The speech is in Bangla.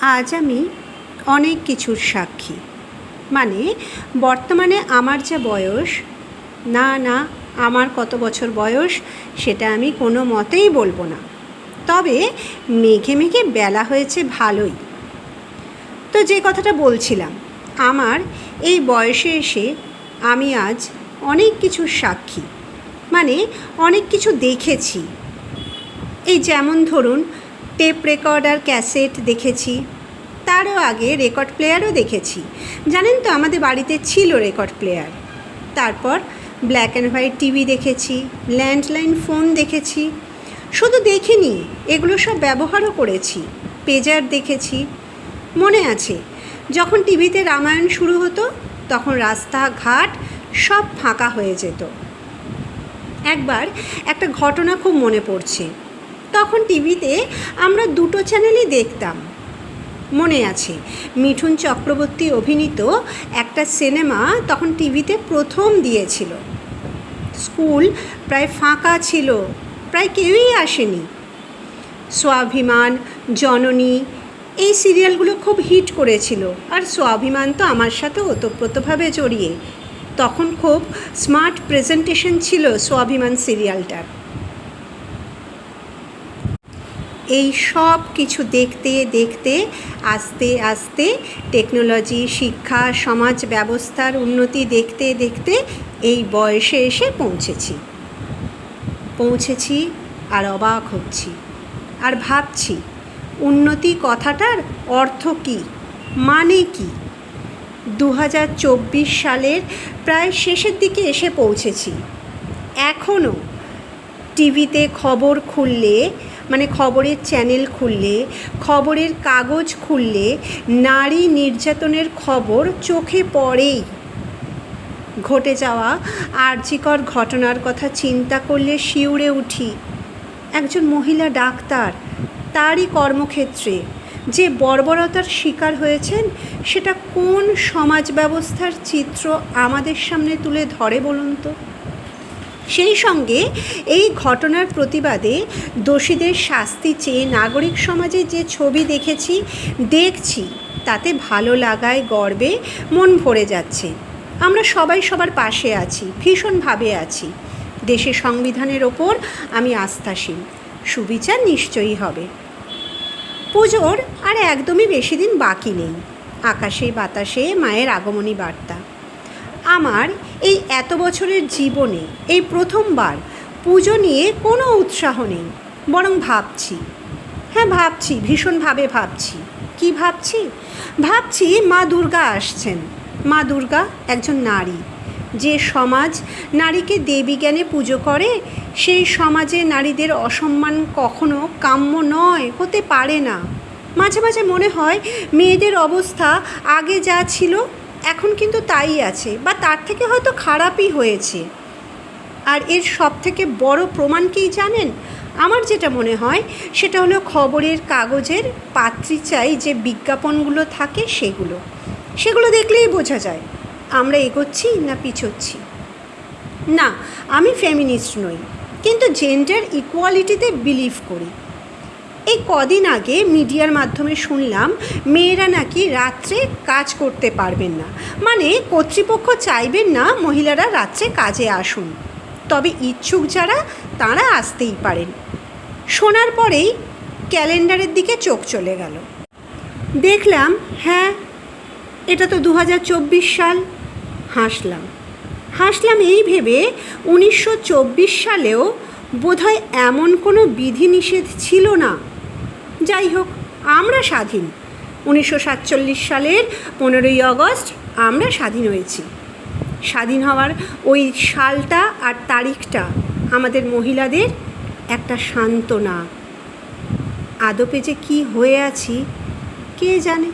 আজ আমি অনেক কিছুর সাক্ষী। মানে বর্তমানে আমার যা বয়স, না না, আমার কত বছর বয়স, সেটা আমি কোনো মতেই বলব না। তবে মেঘে মেঘে বেলা হয়েছে ভালোই। তো যে কথাটা বলছিলাম, আমার এই বয়সে এসে আমি আজ অনেক কিছুর সাক্ষী। মানে অনেক কিছু দেখেছি। এই যেমন ধরুন টেপ রেকর্ডার ক্যাসেট দেখেছি। তারও আগে রেকর্ড প্লেয়ারও দেখেছি। জানেন তো, আমাদের বাড়িতে ছিল রেকর্ড প্লেয়ার। তারপর ব্ল্যাক অ্যান্ড হোয়াইট টিভি দেখেছি, ল্যান্ডলাইন ফোন দেখেছি। শুধু দেখিনি, এগুলো সব ব্যবহারও করেছি। পেজার দেখেছি। মনে আছে, যখন টিভিতে রামায়ণ শুরু হতো, তখন রাস্তাঘাট সব ফাঁকা হয়ে যেত। একবার একটা ঘটনা খুব মনে পড়ছে। তখন টিভিতে আমরা দুটো চ্যানেলই দেখতাম। মনে আছে, মিঠুন চক্রবর্তী অভিনীত একটা সিনেমা তখন টিভিতে প্রথম দিয়েছিল। স্কুল প্রায় ফাঁকা ছিল, প্রায় কেউই আসেনি। স্বাভিমান, জননী, এই সিরিয়ালগুলো খুব হিট করেছিল। আর স্বাভিমান তো আমার সাথে ওতপ্রোতভাবে জড়িয়ে। তখন খুব স্মার্ট প্রেজেন্টেশন ছিল স্বাভিমান সিরিয়ালটার এই সব কিছু দেখতে দেখতে, আস্তে আস্তে টেকনোলজি শিক্ষা, সমাজ ব্যবস্থার উন্নতি দেখতে দেখতে এই বয়সে এসে পৌঁছেছি। পৌঁছেছি আর অবাক হচ্ছি আর ভাবছি, উন্নতি কথাটার অর্থ কী? মানে কী? দু হাজার চব্বিশ সালের প্রায় শেষের দিকে এসে পৌঁছেছি। এখনও টিভিতে খবর খুললে মানে খবরের চ্যানেল খুললে, খবরের কাগজ খুললে নারী নির্যাতনের খবর চোখে পড়েই ঘটে যাওয়া আর্যিকর ঘটনার কথা চিন্তা করলে শিউরে উঠি। একজন মহিলা ডাক্তার, তারই কর্মক্ষেত্রে যে বর্বরতার শিকার হয়েছেন, সেটা কোন সমাজ ব্যবস্থার চিত্র আমাদের সামনে তুলে ধরে বলুন তো? সেই সঙ্গে এই ঘটনার প্রতিবাদে দোষীদের শাস্তি চেয়ে নাগরিক সমাজে যে ছবি দেখেছি, দেখছি, তাতে ভালো লাগায় গর্বে মন ভরে যাচ্ছে। আমরা সবাই সবার পাশে আছি, ভীষণভাবে আছি। দেশের সংবিধানের ওপর আমি আস্থাশীল, সুবিচার নিশ্চয়ই হবে। পুজোর আর একদমই বেশি দিন বাকি নেই। আকাশে বাতাসে মায়ের আগমনী বার্তা। আমার এই এত বছরের জীবনে এই প্রথমবার পুজো নিয়ে কোনো উৎসাহ নেই, বরং ভাবছি। হ্যাঁ ভাবছি, ভীষণভাবে ভাবছি। কি ভাবছি? ভাবছি মা দুর্গা আসছেন। মা দুর্গা একজন নারী। যে সমাজ নারীকে দেবী জ্ঞানে পুজো করে, সেই সমাজে নারীদের অসম্মান কখনো কাম্য নয়, হতে পারে না। মাঝে মাঝে মনে হয় মেয়েদের অবস্থা আগে যা ছিল এখন কিন্তু তাই আছে, বা তার থেকে হয়তো খারাপই হয়েছে। আর এর সব থেকে বড় প্রমাণ কী জানেন? আমার যেটা মনে হয়, সেটা হলো খবরের কাগজের পাত্রী চাই যে বিজ্ঞাপনগুলো থাকে সেগুলো। সেগুলো দেখলেই বোঝা যায়, আমরা এগোচ্ছি না পিছোচ্ছি। না, আমি ফেমিনিস্ট নই, কিন্তু জেন্ডার ইকুয়ালিটিতে বিলিভ করি। এই কদিন আগে মিডিয়ার মাধ্যমে শুনলাম, মেয়েরা নাকি রাত্রে কাজ করতে পারবেন না। মানে কর্তৃপক্ষ চাইবেন না মহিলারা রাত্রে কাজে আসুন। তবে ইচ্ছুক যারা, তারা আসতেই পারেন। শোনার পরেই ক্যালেন্ডারের দিকে চোখ চলে গেল। দেখলাম হ্যাঁ এটা তো দু হাজার চব্বিশ সাল। হাসলাম। হাসলাম এই ভেবে উনিশশো চব্বিশ সালেও বোধহয় এমন কোনো বিধিনিষেধ ছিল না। যাই হোক, আমরা স্বাধীন। উনিশশো সাতচল্লিশ সালের পনেরোই আগস্ট আমরা স্বাধীন হয়েছি। স্বাধীন হওয়ার ওই সালটা আর তারিখটা আমাদের মহিলাদের একটা সান্ত্বনা। আদপে যে কী হয়ে আছি, কে জানে?